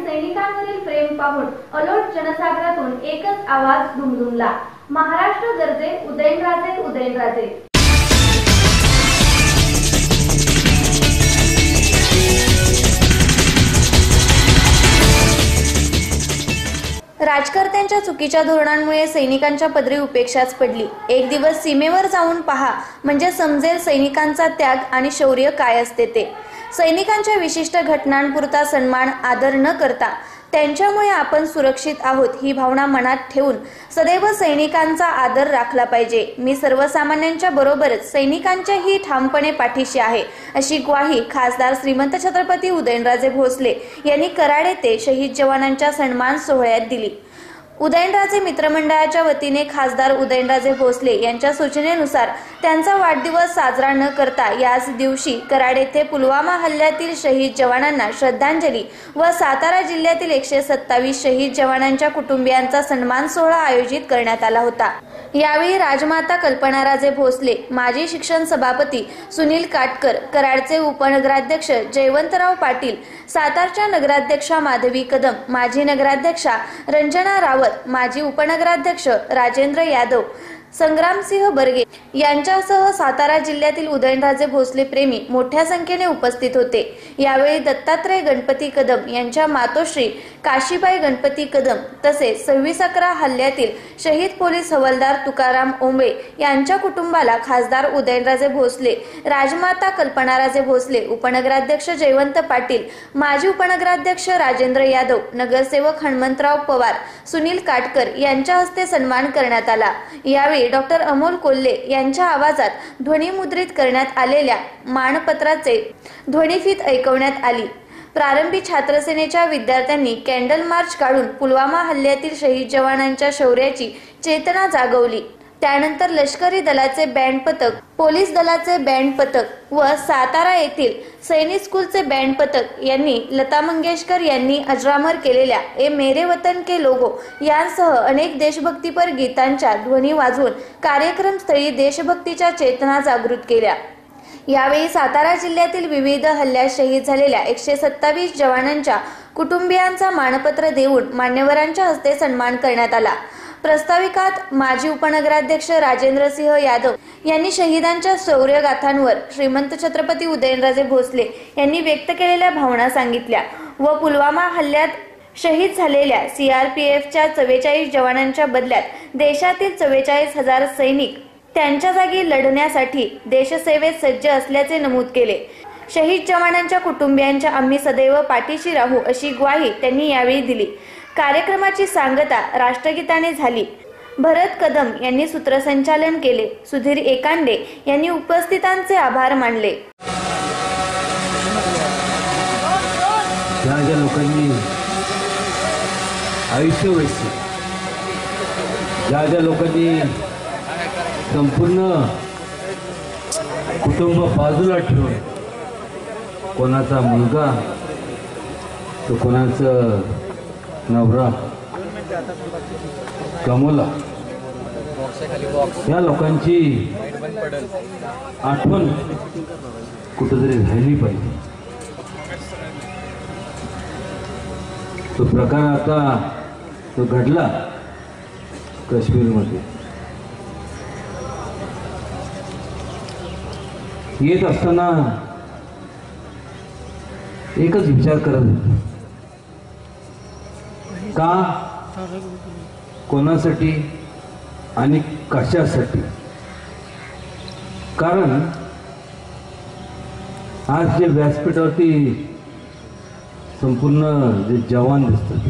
आणि सैनिकांवरील प्रेम पाहून अलोट जनसागरातून एकच आवाज दुमदुमला. महाराष्ट्र गरजे उदयनराजे उदयनराजे राजकर्त्यांच्या चुकीच्या धोरणांमुळे सैनिकांच्या पदरी उपेक्षाच पडली. एक दिवस सीमेवर जाऊन पहा म्हणजे समजेल सैनिकांचा त्याग आणि शौर्य काय असते ते. सैनिकांच्या विशिष्ट घटनांपुरता सन्मान आदर न करता त्यांच्यामुळे आपण सुरक्षित आहोत ही भावना मनात ठेवून सदैव सैनिकांचा आदर राखला पाहिजे. मी सर्वसामान्यांच्या बरोबरच सैनिकांच्याही ठामपणे पाठीशी आहे अशी ग्वाही खासदार श्रीमंत छत्रपती उदयनराजे भोसले यांनी कराड येथे शहीद जवानांच्या सन्मान सोहळ्यात दिली. उदयनराजे मित्रमंडळाच्या वतीने खासदार उदयनराजे भोसले यांच्या सूचनेनुसार त्यांचा वाढदिवस साजरा न करता याच दिवशी कराड येथे पुलवामा हल्ल्यातील शहीद जवानांना श्रद्धांजली व सातारा जिल्ह्यातील एकशे सत्तावीस शहीद जवानांच्या कुटुंबियांचा सन्मान सोहळा आयोजित करण्यात आला होता. यावेळी राजमाता कल्पनाराजे भोसले माजी शिक्षण सभापती सुनील काटकर कराडचे उपनगराध्यक्ष जयवंतराव पाटील सातारच्या नगराध्यक्षा माधवी कदम माजी नगराध्यक्षा रंजना रावत माजी उपनगराध्यक्ष राजेंद्र यादव संग्रामसिंह बर्गे यांच्यासह सातारा जिल्ह्यातील उदयनराजे भोसले प्रेमी मोठ्या संख्येने उपस्थित होते. यावेळी दत्तात्रय गणपती कदम यांच्या मातोश्री काशीबाई गणपती कदम तसेच सव्वीस अकरा हल्ल्यातील शहीद पोलीस हवालदार तुकाराम ओंबळे यांच्या कुटुंबाला खासदार उदयनराजे भोसले राजमाता कल्पनाराजे भोसले उपनगराध्यक्ष जयवंत पाटील माजी उपनगराध्यक्ष राजेंद्र यादव नगरसेवक हनुमंतराव पवार सुनील काटकर यांच्या हस्ते सन्मान करण्यात आला. यावेळी डॉक्टर अमोल कोल्हे यांच्या आवाजात ध्वनिमुद्रित करण्यात आलेल्या मानपत्राचे ध्वनिफीत ऐकवण्यात आली. प्रारंभी छात्रसेनेच्या विद्यार्थ्यांनी कॅन्डल मार्च काढून पुलवामा हल्ल्यातील शहीद जवानांच्या शौर्याची चेतना जागवली. त्यानंतर लष्करी दलाचे बँड पथक पोलीस दलाचे बँड पथक व सातारा येथील सैनिक स्कूलचे बँड पथक यांनी लता मंगेशकर यांनी अजरामर केलेल्या ए मेरे वतन के लोगो यांसह अनेक देशभक्तीपर गीतांच्या ध्वनी वाजवून कार्यक्रमस्थळी देशभक्तीच्या चेतना जागृत केल्या. यावेळी सातारा जिल्ह्यातील विविध हल्ल्यात शहीद झालेल्या एकशे सत्तावीस जवानांच्या कुटुंबियांचा मानपत्र देऊन मान्यवरांच्या हस्ते सन्मान करण्यात आला. प्रस्ताविकात माजी उपनगराध्यक्ष राजेंद्र सिंह यादव यांनी शहीदांच्या शौर्यगाथांवर श्रीमंत छत्रपती उदयनराजे भोसले यांनी व्यक्त केलेल्या भावना सांगितल्या व पुलवामा हल्ल्यात शहीद झालेल्या सीआरपीएफच्या चव्वेचाळीस जवानांच्या बदल्यात देशातील चव्वेचाळीस हजार सैनिक त्यांच्या जागी लढण्यासाठी देशसेवेत सज्ज असल्याचे नमूद केले. शहीद जवानांच्या कुटुंबियांच्या आम्ही सदैव पाठीशी राहू अशी ग्वाही त्यांनी यावेळी दिली. कार्यक्रमाची सांगता राष्ट्रगीताने झाली. भरत कदम यांनी सूत्रसंचालन केले. सुधीर एकांडे यांनी उपस्थितांचे आभार मानले. ज्या ज्या लोकांनी आयुष्य वेचले. ज्या ज्या लोकांनी संपूर्ण कुटुंब बाजूला ठेवून कोणाचा मुलगा तो कोणाचं नवरा कमोला या लोकांची आठवण कुठंतरी राहिली पाहिजे. तो प्रकार आता तो घडला काश्मीरमध्ये. येत असताना एकच विचार करत होतो. का? कोणासाठी आणि कशासाठी? कारण आज जे व्यासपीठावरती संपूर्ण जे जवान दिसतात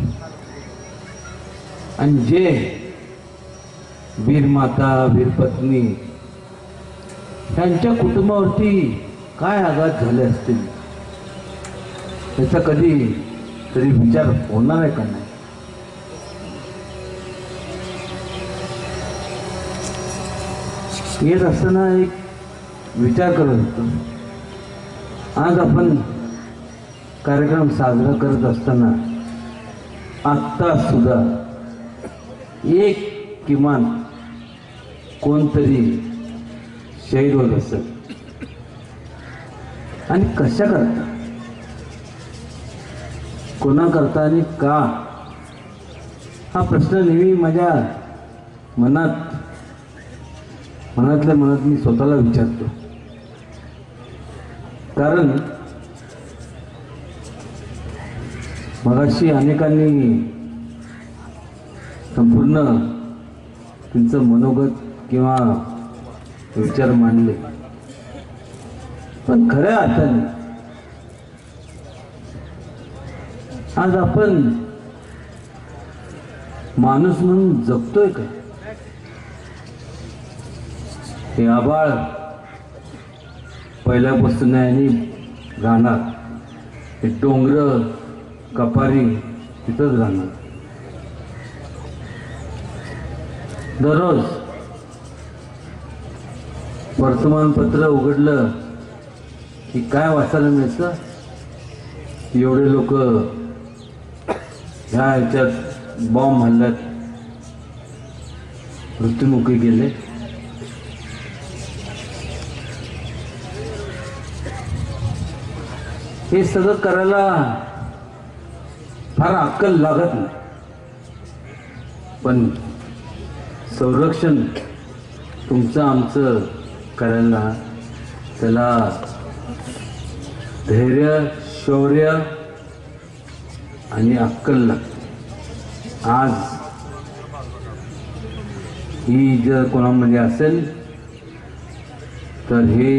आणि जे वीर माता वीर पत्नी त्यांच्या कुटुंबावरती काय आघात झाले असतील? त्याचा कधी तरी विचार होणार आहे का नाही? येत असताना एक विचार करत होतो. आज आपण कार्यक्रम साजरा करत असताना आत्ता सुद्धा एक किमान कोणतरी शहीद होत असेल. आणि कशा करता? कोणाकरता आणि का? हा प्रश्न नेहमी माझ्या मनात मनातल्या मनात मी स्वतःला विचारतो. कारण मगाशी अनेकांनी संपूर्ण त्यांचं मनोगत किंवा विचार मांडले पण खऱ्या अर्थाने आज आपण माणूस म्हणून जगतोय का? हे आबाळ पहिल्यापासून आणि राहणार. हे डोंगर कपारी तिथंच राहणार. दररोज वर्तमानपत्र उघडलं की काय वाचायला मिळतं? एवढे लोक ह्या ह्याच्यात बॉम्ब हल्ल्यात मृत्युमुखी गेले. हे सगळं करायला फार अक्कल लागत नाही. पण संरक्षण तुमचं आमचं करायला त्याला धैर्य शौर्य आणि अक्कल लागते आज ही जर कोणामध्ये असेल तर हे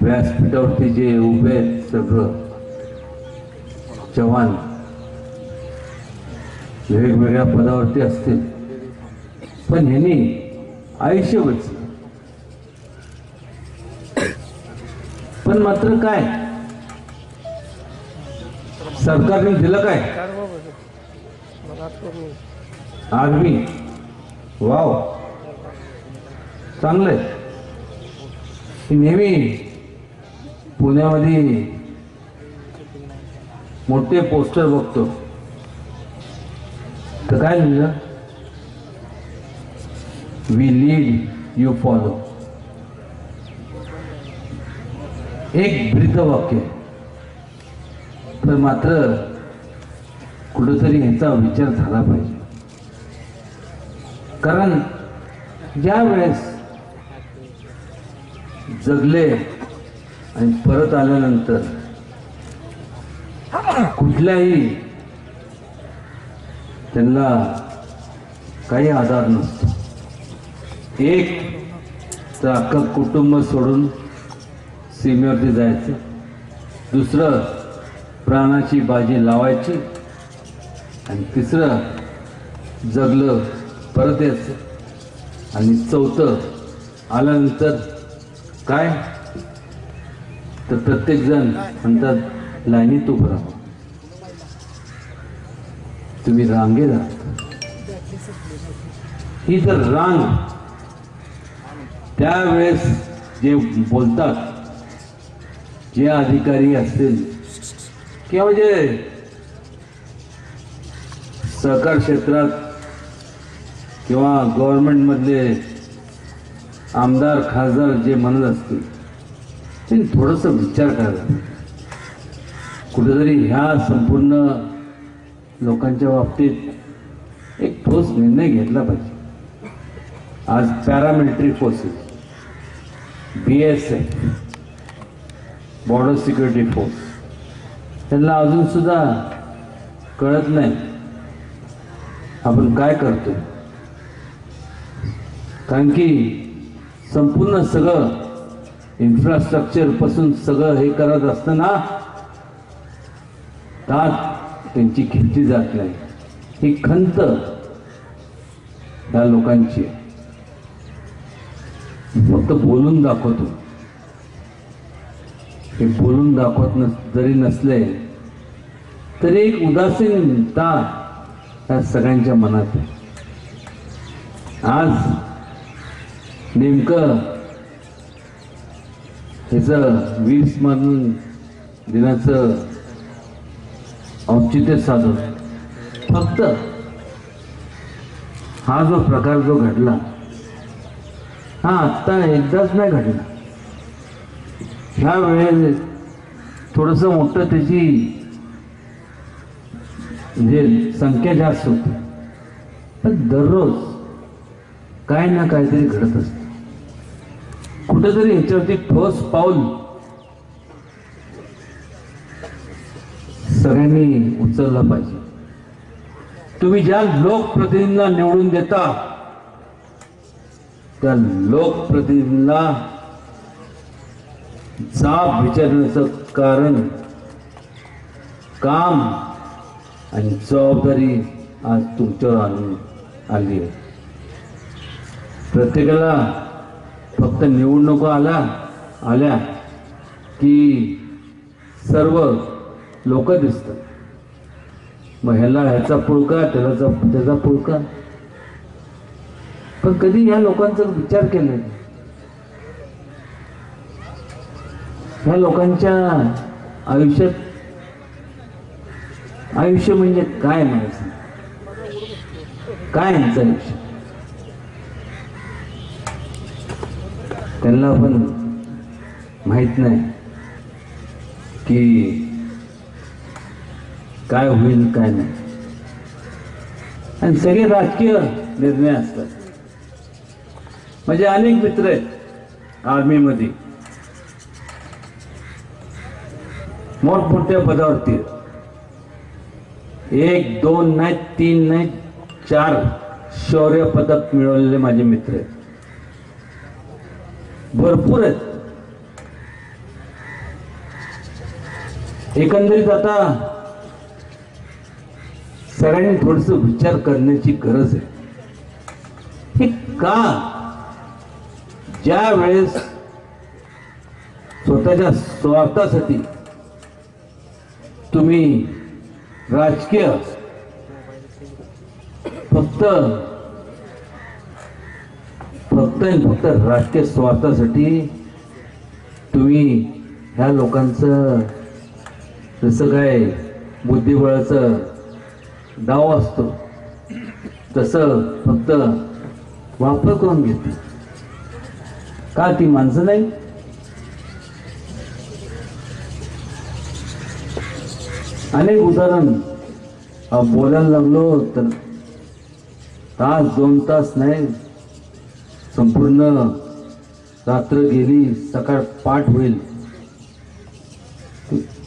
व्यासपीठावरती जे उभे आहेत सगळं जवान वेगवेगळ्या पदावरती असतील. पण ह्यांनी आयुष्य बचलं पण मात्र काय? सरकारने दिलं काय? Army wow. चांगलंय. नेहमी पुण्यामध्ये मोठे पोस्टर बघतो. तर काय लिहिलं? वी लीड यू फॉलो एक ब्रीद वाक्य पण मात्र कुठंतरी ह्याचा विचार झाला पाहिजे. कारण ज्या वेळेस जगले आणि परत आल्यानंतर कुठल्याही त्यांना काही आधार नसतो. एक तर अख्खं कुटुंब सोडून सीमेवरती जायचं दुसरं प्राणाची बाजी लावायची. आणि तिसरं जगलं परत यायचं. आणि चौथं आल्यानंतर काय? तर प्रत्येकजण म्हणतात लाईनीत उभं राहा. तुम्ही रांगेत ही जर रांग त्यावेळेस जे बोलतात जे अधिकारी असतील किंवा म्हणजे सहकार क्षेत्रात किंवा गव्हर्नमेंटमधले आमदार खासदार जे म्हणत असतील त्यांनी थोडंसं विचार करायला कुठेतरी ह्या संपूर्ण लोकांच्या बाबतीत एक ठोस निर्णय घेतला पाहिजे. आज paramilitary forces B S F border security force त्यांना अजून सुद्धा कळत नाही आपण काय करतो कारण की संपूर्ण सगळं इन्फ्रास्ट्रक्चरपासून सगळं हे करत असताना दात त्यांची घेतली जात नाही. ही खंत त्या लोकांची फक्त बोलून दाखवतो. हे बोलून दाखवत नस जरी नसले तरी एक उदासीनता ह्या सगळ्यांच्या मनात आहे. आज नेमकं ह्याचं वीर स्मरण दिनाचं औचित्य साधून फक्त हा जो प्रकार जो घडला हा आत्ता एकदाच नाही घडला. ह्या वेळेस थोडंसं मोठं त्याची म्हणजे संख्या जास्त होती. पण दररोज काय ना काहीतरी घडत असतं. कुठंतरी ह्याच्यावरती ठोस पाऊल सगळ्यांनी उचललं पाहिजे. तुम्ही ज्या लोकप्रतिनिधींना निवडून देता त्या लोकप्रतिनिधींना जाब विचारण्याचं कारण काम आणि जबाबदारी आज तुमच्यावर आणून आली आहे. प्रत्येकाला फक्त निवडणुका आला आल्या की सर्व लोक दिसतात. मग ह्याला ह्याचा पुळका त्याला त्याचा पुळका. पण कधी ह्या लोकांचा विचार केला नाही. ह्या लोकांच्या आयुष्यात आयुष्य म्हणजे काय म्हणायचं काय यांचं आयुष्य? त्यांना पण माहीत नाही की काय होईल काय नाही. आणि सगळे राजकीय निर्णय असतात. म्हणजे अनेक मित्र आहेत आर्मीमध्ये. मोठमोठ्या पदावरती. एक दोन नाही तीन नाही चार शौर्य पदक मिळवलेले माझे मित्र आहेत. भरपूर आहेत. एकंदरीत आता सगळ्यांनी थोडस विचार करण्याची गरज आहे. की का ज्या वेळेस स्वतःच्या स्वार्थासाठी तुम्ही राजकीय फक्त फक्त फक्त राजकीय स्वार्थासाठी तुम्ही ह्या लोकांचं जसं काय बुद्धिबळाचं डाव असतो तसं फक्त वापर करून घेते. का ती माणसं नाही? अनेक उदाहरण. बोलायला लागलो तर तास दोन तास नाही. संपूर्ण रात्र गेली सकाळ पाठ होईल.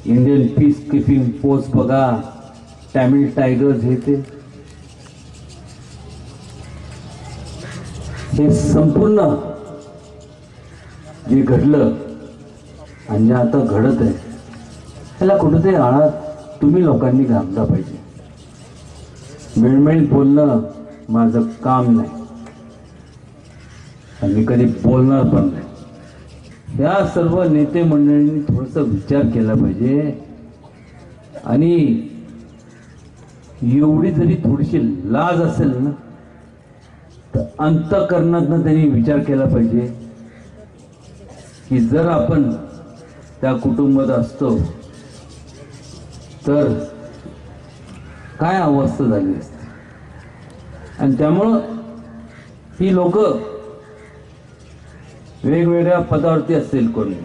इंडियन पीस किपिंग फोर्स बघा. टॅमिल टायगर्स हे ते. हे संपूर्ण जे घडलं आणि जे आता घडत आहे त्याला कुठेतरी आळात तुम्ही लोकांनी घातला पाहिजे. मिळमिळ बोलणं माझं काम नाही. आणि मी कधी बोलणार पण नाही. या सर्व नेते मंडळींनी थोडासा विचार केला पाहिजे. आणि एवढी जरी थोडीशी लाज असेल ना तर अंतकरणातनं त्यांनी विचार केला पाहिजे. की जर आपण त्या कुटुंबात असतो तर काय अवस्था झाली असते? आणि त्यामुळं ही लोक वेगवेगळ्या पदावरती असेल कोणी.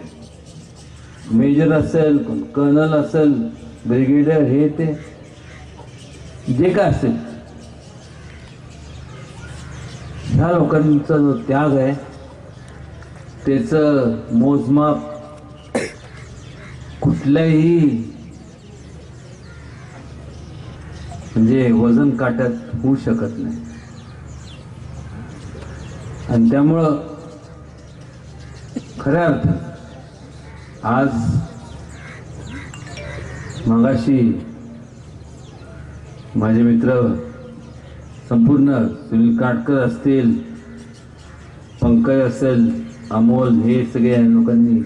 मेजर असेल कोण कर्नल असेल ब्रिगेडियर हे ते जे काय असेल. ह्या लोकांचा जो त्याग आहे त्याचं मोजमाप कुठल्याही म्हणजे वजन काट्यात होऊ शकत नाही. आणि त्यामुळं खऱ्या अर्थ आज मगाशी माझे मित्र संपूर्ण सुनील काटकर असतील पंकज असेल अमोल हे सगळे लोकांनी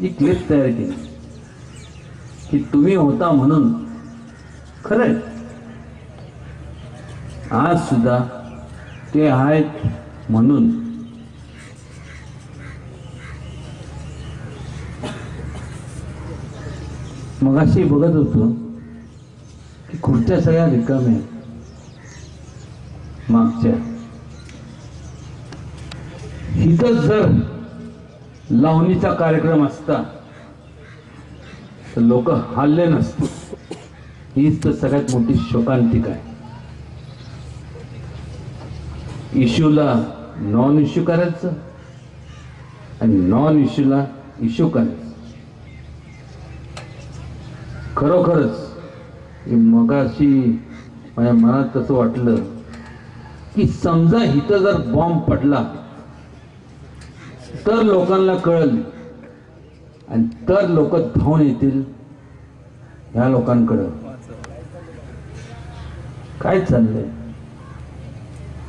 जी क्लिप तयार केली की तुम्ही होता म्हणून खरंय आज सुद्धा ते आहेत म्हणून. मग अशी बघत होतो की खुर्च्या सगळ्या रिकाम्या आहेत. मागच्या. इथं जर लावणीचा कार्यक्रम असता तर लोक हल्ले नसते हीच तर सगळ्यात मोठी शोकांतिक आहे. इश्यूला नॉन इश्यू करायचं आणि नॉन इश्यूला इश्यू करायचं. खरोखरच मगाशी माझ्या मनात तसं वाटलं की समजा इथं जर बॉम्ब पडला तर लोकांना कळल आणि तर लोक धावून येतील ह्या लोकांकडं. काय चाललंय?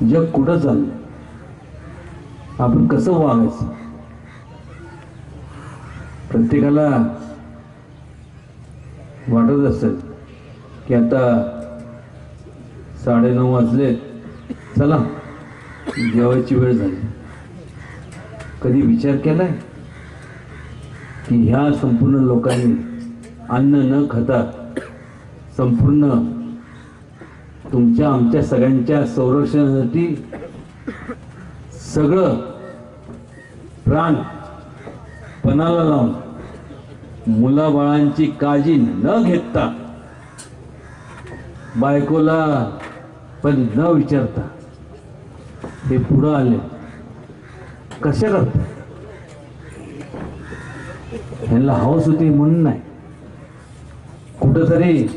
जग कुठं चाललंय? आपण कसं वागायचं? प्रत्येकाला वाटत असेल की आता साडेनऊ वाजले. चला जेवायची वेळ झाली. कधी विचार केलाय? की ह्या संपूर्ण लोकांनी अन्न न खाता संपूर्ण तुमच्या आमच्या सगळ्यांच्या संरक्षणासाठी सगळं प्राण पणाला लावून मुलाबाळांची काळजी न घेता बायकोला पण न विचारता हे पुढं आले. कशा करत ह्यांना हौस होती म्हणून नाही. कुठंतरी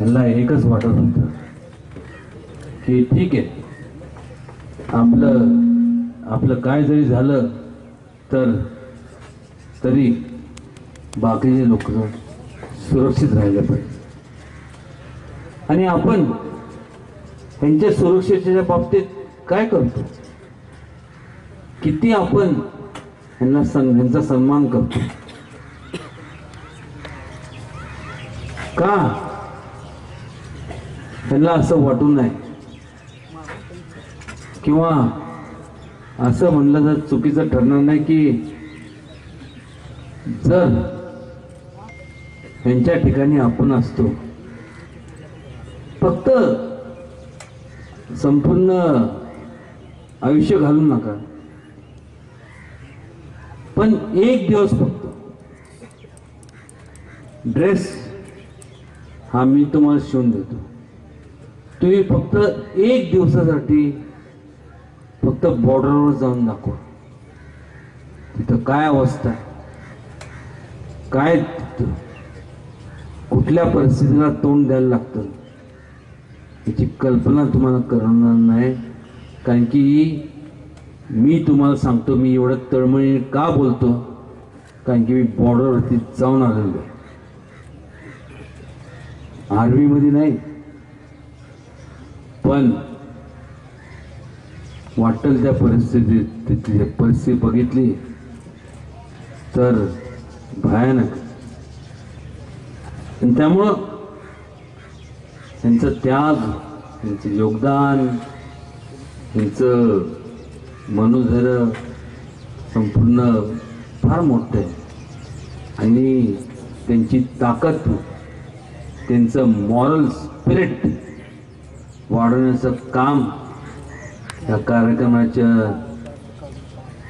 ह्यांना एकच वाटत होतं की ठीक आहे आपलं आपलं काय जरी झालं तर तरी बाकीचे लोक सुरक्षित राहिले पाहिजे. आणि आपण त्यांच्या सुरक्षेच्या बाबतीत काय करतो? किती आपण यांना सन् ह्यांचा सन्मान करतो? का ह्यांना असं वाटू नये किंवा असं म्हणलं तर चुकीचं ठरणार नाही की जर ह्यांच्या ठिकाणी आपण असतो फक्त संपूर्ण आयुष्य घालू नका. पण एक दिवस फक्त. ड्रेस हा मी तुम्हाला शिवून देतो. तुम्ही फक्त एक दिवसासाठी फक्त बॉर्डरवर जाऊन दाखवा. तिथं काय अवस्था आहे? काय तिथं? कुठल्या परिस्थितीला तोंड द्यायला लागतं? याची कल्पना तुम्हाला करणार नाही. कारण की मी तुम्हाला सांगतो मी एवढं तळमळीने का बोलतो? कारण की मी बॉर्डरवरती जाऊन आलेलो आहे. आर्मीमध्ये नाही. पण वाटेल त्या परिस्थितीत तिथली परिस्थिती बघितली तर भयानक. आणि त्यामुळं त्यांचं त्याग त्यांचं योगदान त्यांचं मनोधैर्य संपूर्ण फार मोठं आहे. आणि त्यांची ताकद त्यांचं मॉरल स्पिरिट वाढवण्याचं काम या कार्यक्रमाचं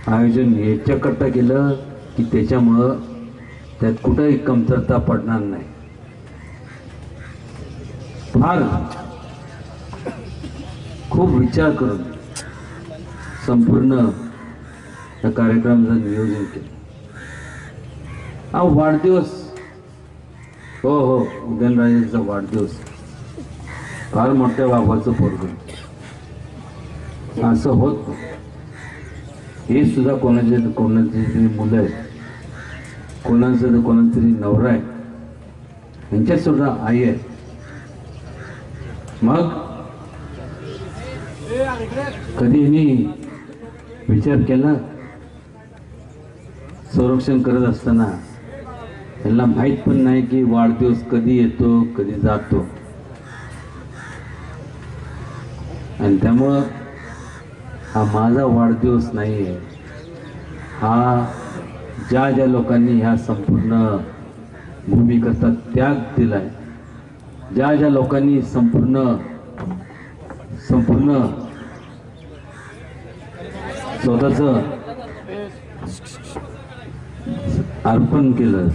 आयोजन याच्याकरता केलं की त्याच्यामुळं त्यात कुठंही कमतरता पडणार नाही. फार खूप विचार करून संपूर्ण या कार्यक्रमाचं नियोजन केलं. हा वाढदिवस. हो हो उदयनराजेंचा वाढदिवस. फार मोठ्या बाबाचं पोरग असं होत हे सुद्धा कोणाचे कोणाची तरी मुलं आहेत. कोणाचं तर कोणाचा तरी नवरा आहे. यांच्यात सुद्धा आई आहे. मग कधी यांनी विचार केला? संरक्षण करत असताना. त्यांना माहीत पण नाही की वाढदिवस कधी येतो कधी जातो. आणि त्यामुळं हा माझा वाढदिवस नाही आहे हा ज्या ज्या लोकांनी ह्या संपूर्ण भूमिकेचा त्याग दिलाय ज्या ज्या लोकांनी संपूर्ण संपूर्ण स्वतःच अर्पण केलं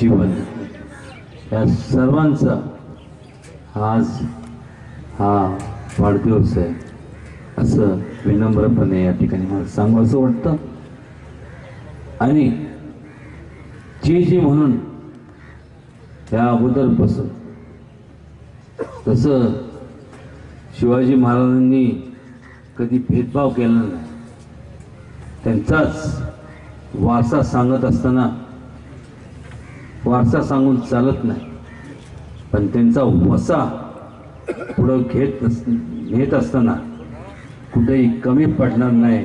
जीवन. या सर्वांचा आज हा वाढदिवस आहे. असं विनम्रपणे या ठिकाणी मला सांगू असं वाटतं. आणि जी जी म्हणून या अगोदरपासून तसं शिवाजी महाराजांनी कधी भेदभाव केला नाही. त्यांचाच वारसा सांगत असताना वारसा सांगून चालत नाही. पण त्यांचा वसा पुढं घेत नस नेत असताना कुठेही कमी पडणार नाही.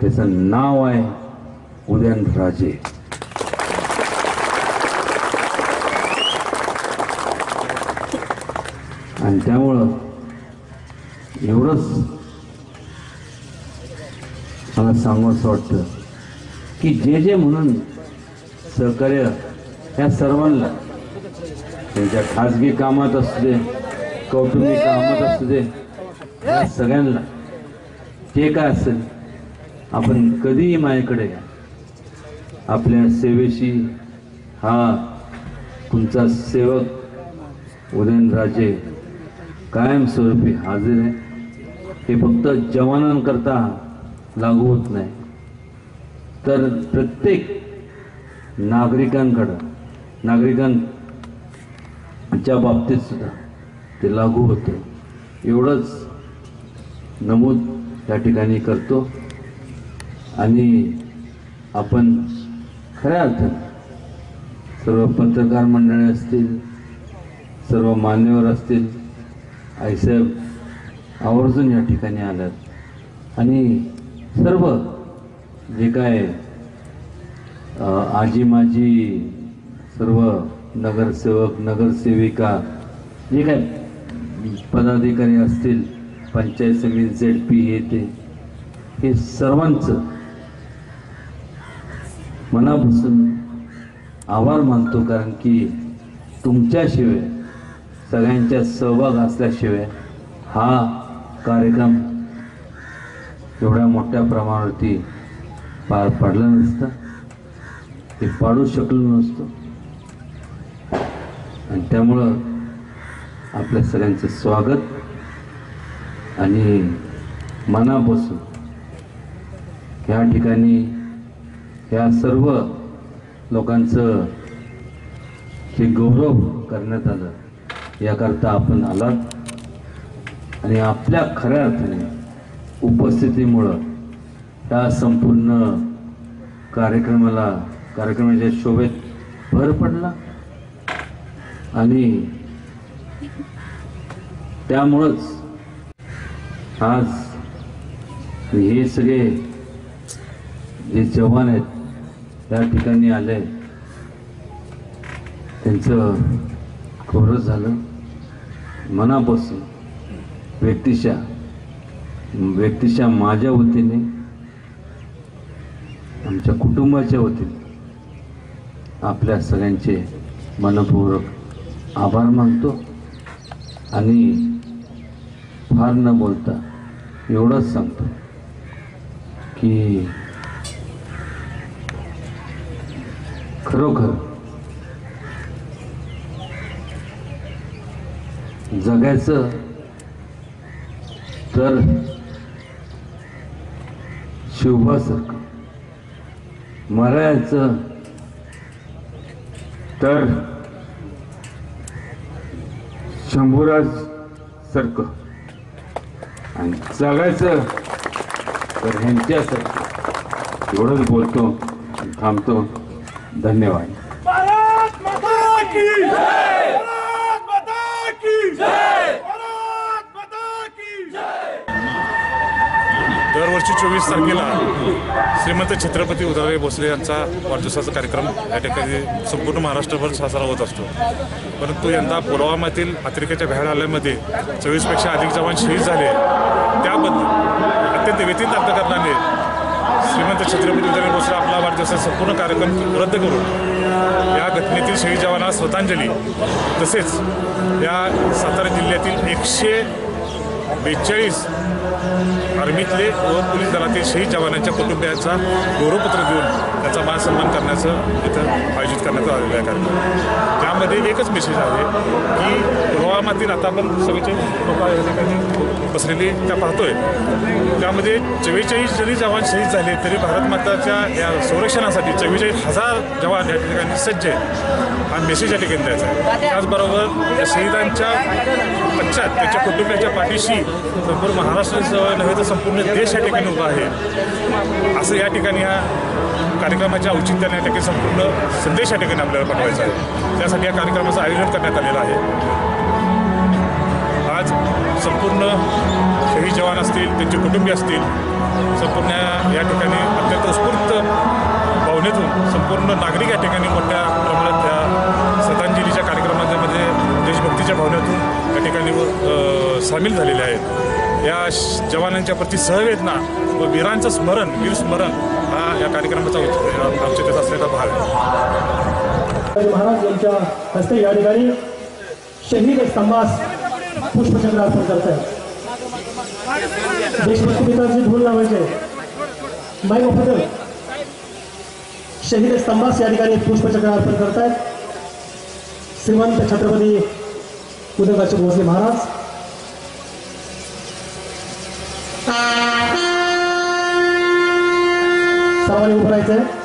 त्याचं नाव आहे उदयनराजे आणि त्यामुळं एवढंच मला सांगू असं वाटतं की जे जे म्हणून सहकार्य या सर्वांना त्यांच्या खाजगी कामात असू दे कौटुंबिक कामात असू दे या सगळ्यांना जे काय असेल आपण कधीही माझ्याकडे या. आपल्या सेवेशी हा तुमचा सेवक उदयनराजे कायमस्वरूपी हाजीर आहे हे फक्त जवानांकरता लागू होत नाही तर प्रत्येक नागरिकांकडं नागरिकां च्या बाबतीत सुद्धा ते लागू होतं. एवढंच नमूद या ठिकाणी करतो. आणि आपण खऱ्या अर्थानं सर्व पत्रकार मंडळी असतील सर्व मान्यवर असतील आईसाहेब आवर्जून या ठिकाणी आल्यात. आणि सर्व जे काय आजी माजी सर्व नगरसेवक नगरसेविका जे काय पदाधिकारी असतील पंचायत समिती झेड पी हे ते हे सर्वांचं मनापासून आभार मानतो कारण की तुमच्याशिवाय सगळ्यांच्या सहभाग असल्याशिवाय हा कार्यक्रम एवढ्या मोठ्या प्रमाणावरती पार पडला नसता. ते पाडू शकलो नसतो. आणि त्यामुळं आपल्या सगळ्यांचं स्वागत आणि मनापासून ह्या ठिकाणी ह्या सर्व लोकांचं हे गौरव करण्यात आलं याकरता आपण आलात. आणि आपल्या खऱ्या अर्थाने उपस्थितीमुळं ह्या संपूर्ण कार्यक्रमाला कार्यक्रमाच्या शोभेत भर पडला. आणि त्यामुळंच आज हे सगळे जे जवान आहेत त्या ठिकाणी आले. त्यांचं खरंच झालं. मनापासून व्यक्तिशा व्यक्तिशा माझ्या वतीने आमच्या कुटुंबाच्या वतीने आपल्या सगळ्यांचे मनपूर्वक आभार मानतो आणि फार न बोलता एवढंच सांगतो की खरोखर जगायचं तर शिवभासारखं मरायचं तर शंभूराज सारखं आणि जगायचं तर ह्यांच्यासारखं एवढंच बोलतो थांबतो. धन्यवाद भारत माता की जय भारत माता की जय भारत माता की जय दरवर्षी चोवीस तारखेला श्रीमंत छत्रपती उदयभाई भोसले यांचा वाढदिवसाचा कार्यक्रम या ठिकाणी संपूर्ण महाराष्ट्रभर साजरा होत असतो. परंतु यंदा पुलवामातील अतिरेक्याच्या भ्याड चोवीसपेक्षा अधिक जवान शहीद झाले. त्याबद्दल अत्यंत व्यतीत अर्थकारणाने श्रीमंत छत्रपती उदय भोसले आपला वाढदिवसाचा संपूर्ण कार्यक्रम रद्द करून या घटनेतील शहीद जवानांना श्रद्धांजली. तसेच या सातारा जिल्ह्यातील एकशे बेचाळीस आर्मीतले व पोलीस दलातील शहीद जवानांच्या कुटुंबियांचा गौरवपत्र देऊन त्यांचा मान सन्मान करण्याचं इथं आयोजित करण्यात आलेलं आहे कार्यक्रम. त्यामध्ये एकच मेसेज आहे की पुलवामातील आता आपण सगळीचे लोक बसलेली त्या पाहतोय. त्यामध्ये चव्वेचाळीस जरी जवान शहीद झाले तरी भारत माताच्या या संरक्षणासाठी चव्वेचाळीस हजार जवान या ठिकाणी सज्ज आहेत. हा मेसेज या ठिकाणी द्यायचा आहे. त्याचबरोबर या शहीदांच्या पश्चात त्यांच्या कुटुंबियाच्या पाठीशी संपूर्ण महाराष्ट्रासह नव्हे तर संपूर्ण देश या ठिकाणी उभा आहे. असं या ठिकाणी या कार्यक्रमाच्या औचित्याने या ठिकाणी संपूर्ण संदेश या ठिकाणी आपल्याला पाठवायचा आहे. त्यासाठी या कार्यक्रमाचं आयोजन करण्यात आलेलं आहे. आज संपूर्ण शहीद जवान असतील त्यांचे कुटुंबीय असतील संपूर्ण या ठिकाणी अत्यंत उत्स्फूर्त भावनेतून संपूर्ण नागरिक या ठिकाणी मोठ्या प्रमाणात त्या श्रद्धांजलीच्या कार्यक्रमामध्ये म्हणजे देशभक्तीच्या भावनेतून या ठिकाणी सामील झालेले आहेत. या श- जवानांच्या प्रति सहवेदना व वीरांचं स्मरण वीर स्मरण हा या कार्यक्रमाचा औचित्य असल्याचा भाग आहे. महाराज यांच्या हस्ते या ठिकाणी शहीद स्तंभास पुष्पचक्र अर्पण करत आहेत देशभक्ती गीताची धूल लावायचे. माई ऑफिसर शहीद स्तंभास या ठिकाणी पुष्पचक्र अर्पण करत आहेत श्रीमंत छत्रपती उदयकाचे भोसले महाराज. सर्वांनी उभं राहायचंय